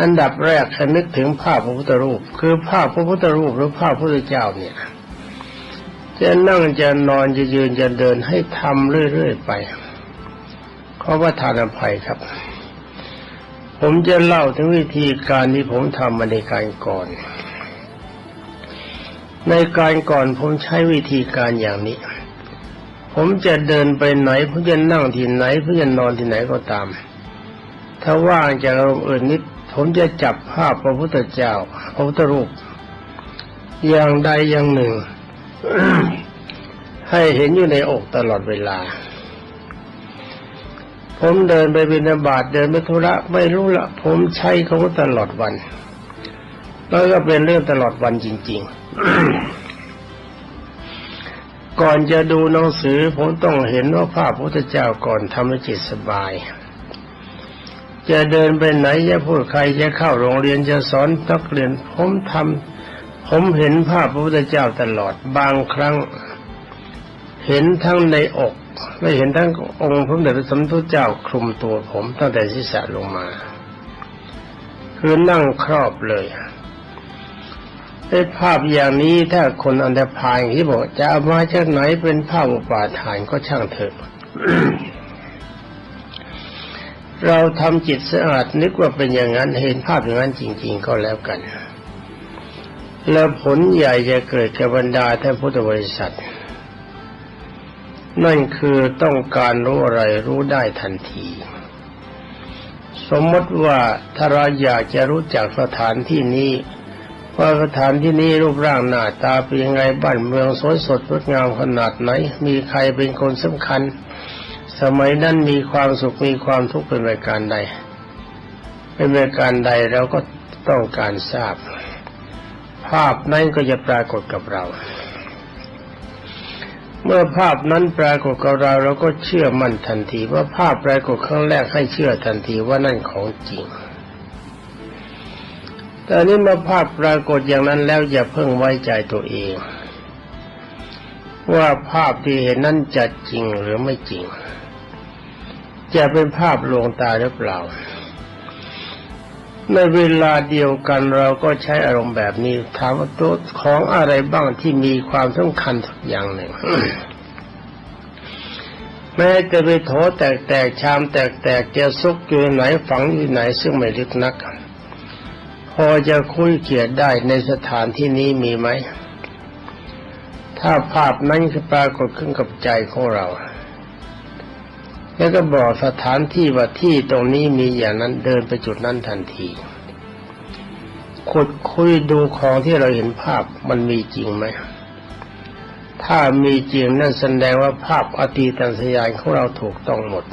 อันดับแรกให้นึกถึงภาพพระพุทธรูป คือภาพพระพุทธรูปหรือภาพพระพุทธเจ้าเนี่ยจะนั่งจะนอนจะยืนจะเดินให้ทำเรื่อยๆไปขอว่าทานอภัยครับ ผมจะเล่าถึงวิธีการที่ผมทำมาในการก่อน ในการก่อนผมใช้วิธีการอย่างนี้ ผมจะเดินไปไหนผมจะนั่งที่ไหนผมจะนอนที่ไหนก็ตาม ถ้าว่างจากอารมณ์อื่นนิด ผมจะจับภาพพระพุทธเจ้าพระพุทธรูป อย่างใดอย่างหนึ่ง ให้เห็นอยู่ในอกตลอดเวลา ผมเดินไปบิณฑบาตเดินไปธุระไม่รู้ละ ผมใช้เขาตลอดวัน แล้วก็เป็นเรื่องตลอดวันจริง ๆก่อนจะดูหนังสือผมต้องเห็นว่าภาพพระพุทธเจ้าก่อนทำให้จิตสบาย จะเดินไปไหนจะพูดใครจะเข้าโรงเรียนจะสอนนักเรียนผมทำผมเห็นภาพพระพุทธเจ้าตลอดบางครั้ง เห็นทั้งในอกและเห็นทั้งองค์พระเดชพระสมเด็จเจ้าคลุมตัวผมตั้งแต่ศีรษะลงมา คือนั่งครอบเลยไอ้ภาพอย่างนี้ถ้าคนอันธพาลที่บอกจะเอามาจากไหนเป็นภาพอุปาทานก็ช่างเถอะ เราทำจิตสะอาดนึกว่าเป็นอย่างนั้นเห็นภาพอย่างนั้นจริง ๆ ก็แล้วกัน แล้วผลใหญ่จะเกิดกับบรรดาท่านพุทธบริษัท นั่นคือต้องการรู้อะไรรู้ได้ทันที สมมติว่าถ้าเราอยากจะรู้จักสถานที่นี้ว่าสถานที่นี้รูปร่างหน้าตาเป็นยังไงบ้านเมืองสวยสดงดงามขนาดไหน มีใครเป็นคนสำคัญ สมัยนั้นมีความสุขมีความทุกข์เป็นรายการใด เป็นรายการใดเราก็ต้องการทราบ ภาพนั้นก็จะปรากฏกับเรา เมื่อภาพนั้นปรากฏกับเราเราก็เชื่อมั่นทันทีว่าภาพปรากฏครั้งแรกให้เชื่อทันทีว่านั่นของจริงแต่นี้เมื่อภาพปรากฏอย่างนั้นแล้วอย่าเพิ่งไว้ใจตัวเอง ว่าภาพที่เห็นนั้นจะจริงหรือไม่จริง จะเป็นภาพลวงตาหรือเปล่า ในเวลาเดียวกันเราก็ใช้อารมณ์แบบนี้ถามว่าตัวของอะไรบ้างที่มีความสำคัญทุกอย่างหนึ่งแม้จะไปโถแตกๆชามแตกๆจะซุกอยู่ไหนฝังอยู่ไหนซึ่งไม่ลึกนัก พอจะคุยเขียดได้ในสถานที่นี้มีไหม ถ้าภาพนั้นคือปรากฏขึ้นกับใจของเรา แล้วก็บอกสถานที่ว่าที่ตรงนี้มีอย่างนั้นเดินไปจุดนั้นทันทีขุดคุยดูของที่เราเห็นภาพมันมีจริงไหม ถ้ามีจริงนั่นแสดงว่าภาพอตีตันสยานของเราถูกต้องหมด